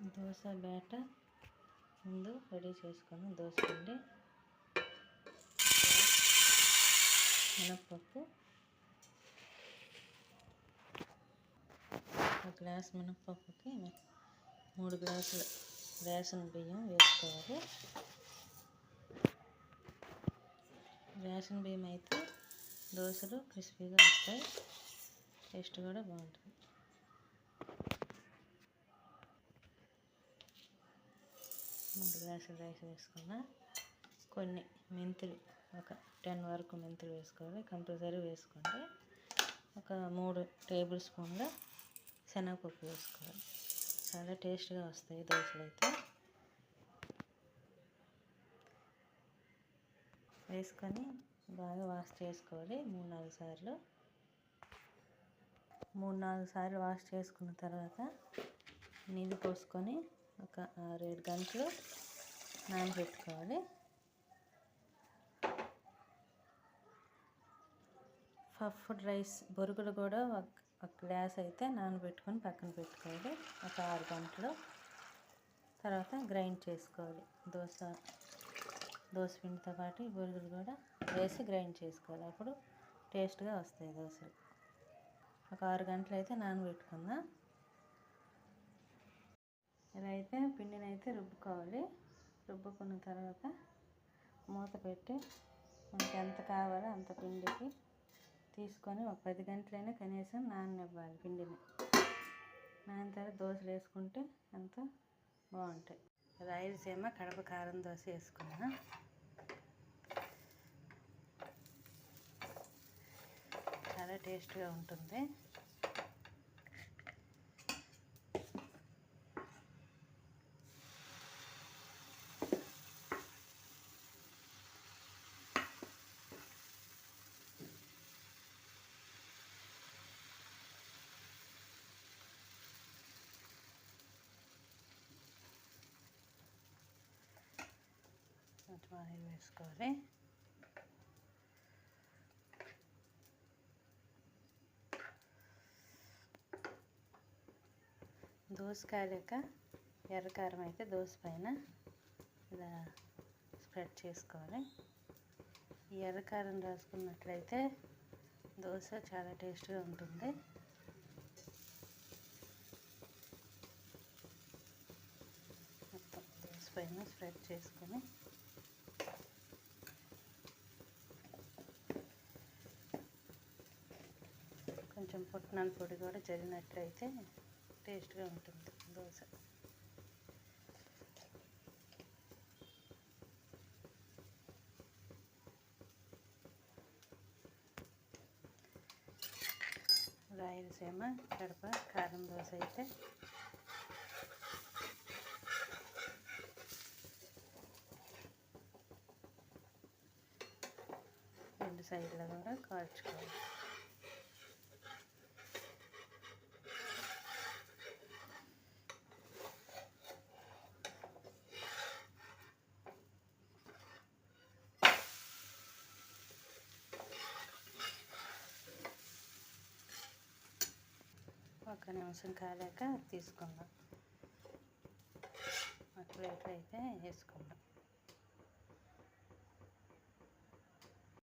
దోశ బేట ముందు రెడీ చేసుకొని దోశ పిండి మినప్పప్పు ఒక గ్లాస్ మినప్పప్పుకి మూడు గ్లాసులు రేషన్ బియ్యం వేసుకోవాలి. రేషన్ బియ్యం అయితే దోశలు క్రిస్పీగా వస్తాయి. టేస్ట్ కూడా బాగుంటుంది. మూడు గ్లాసులు రైస్ వేసుకున్నా. కొన్ని మెంతులు ఒక టెన్ వరకు మెంతులు వేసుకోవాలి. కంపల్సరీ వేసుకుంటే ఒక మూడు టేబుల్ స్పూన్ల శనగపప్పు వేసుకోవాలి. చాలా టేస్ట్గా వస్తాయి దోశలు అయితే. వేసుకొని బాగా వాష్ చేసుకోవాలి మూడు నాలుగు సార్లు. మూడు నాలుగు సార్లు వాష్ చేసుకున్న తర్వాత నీళ్ళు పోసుకొని ఒక ఆరేడు గంటలు నానబెట్టుకోవాలి. పఫ్డ్ రైస్ బొరుగులు కూడా ఒక ఒక గ్లాస్ అయితే నానబెట్టుకొని పక్కన పెట్టుకోవాలి. ఒక ఆరు గంటలు తర్వాత గ్రైండ్ చేసుకోవాలి. దోశ దోశ పిండితో పాటు ఈ బొరుగులు కూడా వేసి గ్రైండ్ చేసుకోవాలి. అప్పుడు టేస్ట్గా వస్తాయి దోశలు. ఒక ఆరు గంటలు అయితే నానబెట్టుకుందాం ఇలా అయితే పిండిని అయితే రుబ్బుకోవాలి. రుబ్బుకున్న తర్వాత మూత పెట్టి మనకి ఎంత కావాలో అంత పిండికి తీసుకొని ఒక పది గంటలైనా కనీసం నాననివ్వాలి పిండిని. నాన్న తర్వాత దోశలు వేసుకుంటే ఎంతో బాగుంటాయి. రాయలసీమ కడప కారం దోశ వేసుకున్నా. చాలా టేస్ట్గా ఉంటుంది. కొంచెం ఆయిల్ వేసుకోవాలి దోశ కాలేక ఎర్రకారం అయితే దోశ పైన ఇలా స్ప్రెడ్ చేసుకోవాలి ఈ ఎర్రకారం రాసుకున్నట్లయితే దోశ చాలా టేస్ట్గా ఉంటుంది మొత్తం దోశ పైన స్ప్రెడ్ చేసుకొని కొంచెం పుట్నాల పొడి కూడా చదివినట్లయితే టేస్ట్గా ఉంటుంది దోశ. రాయలసీమ కడప కారం దోశ అయితే రెండు సైడ్లో కూడా కాల్చుకోవాలి. ఒక నిమిషం కాలేక తీసుకుందాం. ప్లేట్లు అయితే వేసుకుందాం.